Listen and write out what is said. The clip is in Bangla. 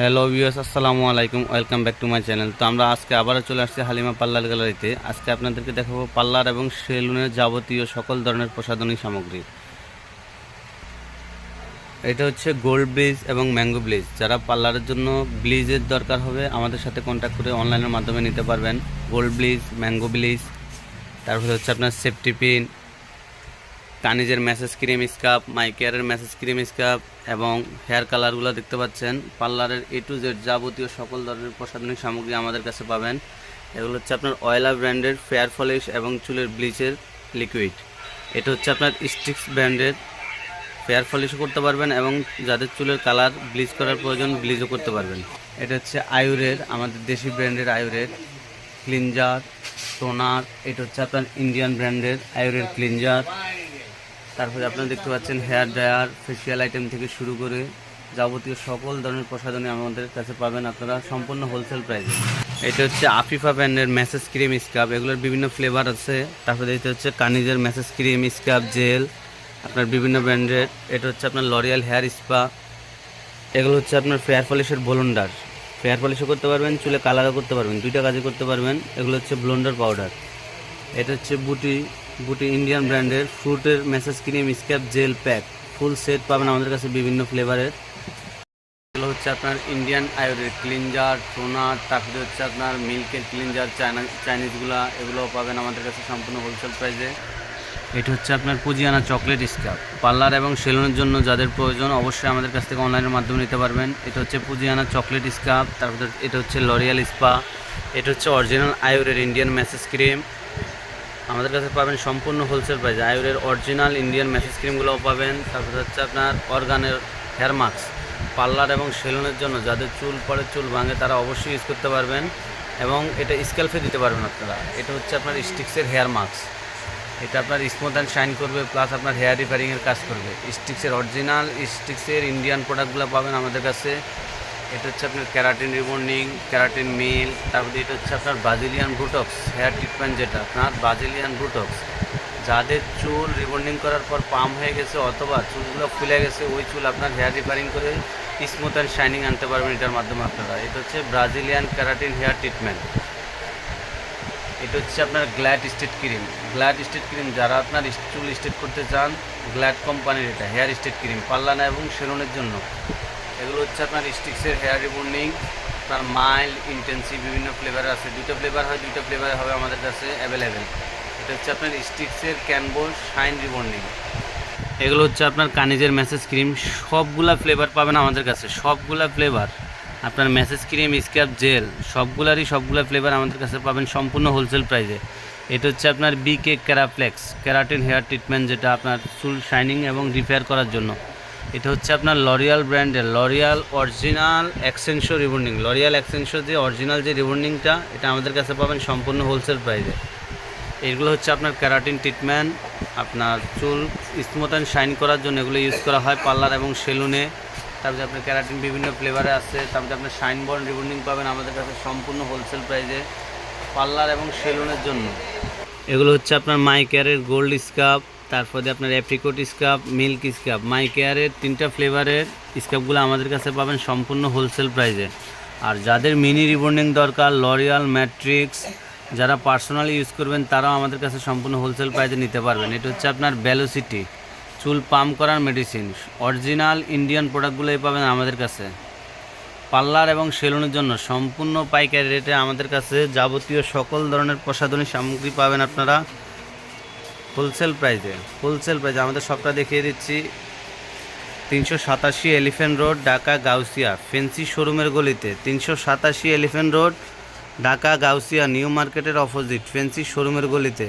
হ্যালো ভিউয়ার্স, আসসালামু আলাইকুম, welcome back to my channel. তো আমরা আজকে আবারও চলে আসছি হালিমা পাল্লার গ্যালারিতে। আজকে আপনাদেরকে দেখাবো পার্লার এবং সেলুনের যাবতীয় সকল ধরনের প্রসাধনী সামগ্রী। এটা হচ্ছে গোল্ড ব্লিজ এবং ম্যাঙ্গো ব্লিজ। যারা পার্লারের জন্য ব্লিজের দরকার হবে, আমাদের সাথে কন্ট্যাক্ট করে অনলাইনের মাধ্যমে নিতে পারবেন। গোল্ড ব্লিজ, ম্যাঙ্গো ব্লিজ, তারপরে হচ্ছে আপনার সেফটি পিন কানিজের ম্যাসেজ ক্রিম স্কাপ মাইকেয়ারের ম্যাসেজ ক্রিম স্কাপ এবং হেয়ার কালারগুলো দেখতে পাচ্ছেন। পার্লারের এ টু জেড যাবতীয় সকল ধরনের প্রসাধনিক সামগ্রী আমাদের কাছে পাবেন। এগুলো হচ্ছে আপনার অয়েলা ব্র্যান্ডের ফেয়ার ফলিশ এবং চুলের ব্লিচের লিকুইড এটা হচ্ছে আপনার স্টিক্স ব্র্যান্ডের ফেয়ার ফলিশও করতে পারবেন এবং যাদের চুলের কালার ব্লিচ করার প্রয়োজন ব্লিচও করতে পারবেন। এটা হচ্ছে আয়ুরের, আমাদের দেশি ব্র্যান্ডের আয়ুরের ক্লিনজার টোনার এটা হচ্ছে আপনার ইন্ডিয়ান ব্র্যান্ডের আয়ুরের ক্লিনজার তারপরে আপনারা দেখতে পাচ্ছেন হেয়ার ড্রায়ার ফেসিয়াল আইটেম থেকে শুরু করে যাবতীয় সকল ধরনের প্রসাধনী আমাদের কাছে পাবেন আপনারা সম্পূর্ণ হোলসেল প্রাইসে এটা হচ্ছে আফিফা ব্র্যান্ডের ম্যাসেজ ক্রিম স্কাব এগুলোর বিভিন্ন ফ্লেভার আছে। তারপরে এটা হচ্ছে কানিজের ম্যাসেজ ক্রিম স্কাব জেল আপনার বিভিন্ন ব্র্যান্ডের। এটা হচ্ছে আপনার লরিয়াল হেয়ার স্পা এগুলো হচ্ছে আপনার ফেয়ার পলিশের ব্লোন্ডার ফেয়ার পলিশও করতে পারবেন, চুলে কালারও করতে পারবেন, দুইটা কাজে করতে পারবেন। এগুলো হচ্ছে ব্লোন্ডার পাউডার এটা হচ্ছে বুটি বুটি ইন্ডিয়ান ব্র্যান্ডের ফ্রুটের massage cream scrub gel pack. Full set পাবেন আমাদের কাছে বিভিন্ন ফ্লেভারের। এগুলো হচ্ছে আপনার ইন্ডিয়ান আয়ুর্বেদ ক্লিনজার টোনার তারপরে হচ্ছে আপনার মিল্কের ক্লিনজার চায়না চাইনিজগুলা এগুলো পাবেন আমাদের কাছে সম্পূর্ণ হোলসেল প্রাইসে এটা হচ্ছে আপনার পুজিয়ানা চকলেট স্কাপ পার্লার এবং সেলুনের জন্য যাদের প্রয়োজন অবশ্যই আমাদের কাছ থেকে অনলাইনের মাধ্যমে নিতে পারবেন। এটা হচ্ছে পুজিয়ানা চকলেট স্কাপ তারপরে এটা হচ্ছে লরিয়াল স্পা এটা হচ্ছে অরিজিনাল আয়ুরের ইন্ডিয়ান ম্যাসেজ ক্রিম আমাদের কাছে পাবেন সম্পূর্ণ হোলসেল প্রাইস আয়ুরের অরিজিনাল ইন্ডিয়ান ম্যাসেজ ক্রিমগুলোও পাবেন। তারপর হচ্ছে আপনার অর্গানের হেয়ার মাস্ক পার্লার এবং সেলুনের জন্য যাদের চুল পড়ে চুল ভাঙে তারা অবশ্যই ইউজ করতে পারবেন এবং এটা স্ক্যাল্পে দিতে পারবেন আপনারা। এটা হচ্ছে আপনার স্টিক্সের হেয়ার মাস্ক এটা আপনার স্মুথ অ্যান্ড শাইন করবে প্লাস আপনার হেয়ার রিপেয়ারিংয়ের কাজ করবে। স্টিক্সের অরিজিনাল স্টিক্সের ইন্ডিয়ান প্রোডাক্টগুলো পাবেন আমাদের কাছে। এটা হচ্ছে আপনার ক্যারাটিন রিবন্ডিং ক্যারাটিন মিল তারপরে এটা হচ্ছে আপনার ব্রাজিলিয়ান ব্রুটক্স হেয়ার ট্রিটমেন্ট যেটা, আপনার ব্রাজিলিয়ান ব্রুটক্স যাদের চুল রিবন্ডিং করার পর পাম হয়ে গেছে অথবা চুলগুলো ফুলে গেছে, ওই চুল আপনার হেয়ার রিপেয়ারিং করে স্মুথ অ্যান্ড শাইনিং আনতে পারবেন এটার মাধ্যমে আপনারা। এটা হচ্ছে ব্রাজিলিয়ান ক্যারাটিন হেয়ার ট্রিটমেন্ট এটা হচ্ছে আপনার glad state cream glad state cream যারা আপনার চুল স্টেট করতে চান গ্ল্যাড কোম্পানির এটা হেয়ার স্টেট ক্রিম পাল্লানা এবং সেলুনের জন্য। এগুলো হচ্ছে আপনার স্টিক্সের হেয়ার রিবন্ডিং, আপনার মাইল্ড ইন্টেন্সিভ বিভিন্ন ফ্লেভার আছে। দুটো ফ্লেভার হয়, দুটো ফ্লেভার হবে আমাদের কাছে অ্যাভেলেবেল এটা হচ্ছে আপনার স্টিক্সের ক্যানবো শাইন রিবন্ডিং এগুলো হচ্ছে আপনার কানিজের ম্যাসেজ ক্রিম সবগুলা ফ্লেভার পাবেন আমাদের কাছে। সবগুলা ফ্লেভার আপনার ম্যাসেজ ক্রিম স্ক্যাপ জেল সবগুলারই সবগুলা ফ্লেভার আমাদের কাছে পাবেন সম্পূর্ণ হোলসেল প্রাইসে এটা হচ্ছে আপনার B K Keraplex keratin hair treatment যেটা আপনার চুল শাইনিং এবং রিপেয়ার করার জন্য। এটা হচ্ছে আপনার লরিয়াল ব্র্যান্ডের L'Oreal original Xtenso rebonding L'Oreal Xtenso যে অরিজিনাল যে রিবন্ডিংটা এটা আমাদের কাছে পাবেন সম্পূর্ণ হোলসেল প্রাইসে এগুলো হচ্ছে আপনার ক্যারাটিন ট্রিটমেন্ট আপনার চুল স্মুথ অ্যান্ড শাইন করার জন্য এগুলো ইউজ করা হয় পার্লার এবং সেলুনে তারপরে আপনার ক্যারাটিন বিভিন্ন ফ্লেভারে আছে, তারপরে আপনার শাইন বর্ন রিবন্ডিং পাবেন আমাদের কাছে সম্পূর্ণ হোলসেল প্রাইসে পার্লার এবং সেলুনের জন্য। এগুলো হচ্ছে আপনার মাই কেয়ারের গোল্ড স্কাপ তারপরে আপনার অ্যাপ্রিকোট স্কাপ মিল্ক স্কাপ মাই কেয়ারের তিনটা ফ্লেভারের স্কাপগুলো আমাদের কাছে পাবেন সম্পূর্ণ হোলসেল প্রাইসে আর যাদের মিনি রিবন্ডিং দরকার লরিয়াল ম্যাট্রিক্স যারা পার্সোনালি ইউজ করবেন, তারাও আমাদের কাছে সম্পূর্ণ হোলসেল প্রাইসে নিতে পারবেন। এটা হচ্ছে আপনার ভ্যালোসিটি চুল পাম্প করার মেডিসিন অরিজিনাল ইন্ডিয়ান প্রোডাক্টগুলোই পাবেন আমাদের কাছে। পার্লার এবং সেলুনের জন্য সম্পূর্ণ পাইকারি রেটে আমাদের কাছে যাবতীয় সকল ধরনের প্রসাধনী সামগ্রী পাবেন আপনারা। হোলসেল প্রাইসে হোলসেল প্রাইসে। আমাদের সবটা দেখিয়ে দিচ্ছি। তিনশো সাতাশি elephant road, Dhaka, Gausia. Fancy শোরুমের গলিতে, তিনশো সাতাশি elephant road, Dhaka, Gausia, new মার্কেটের অপোজিট ফেন্সি শোরুমের গলিতে।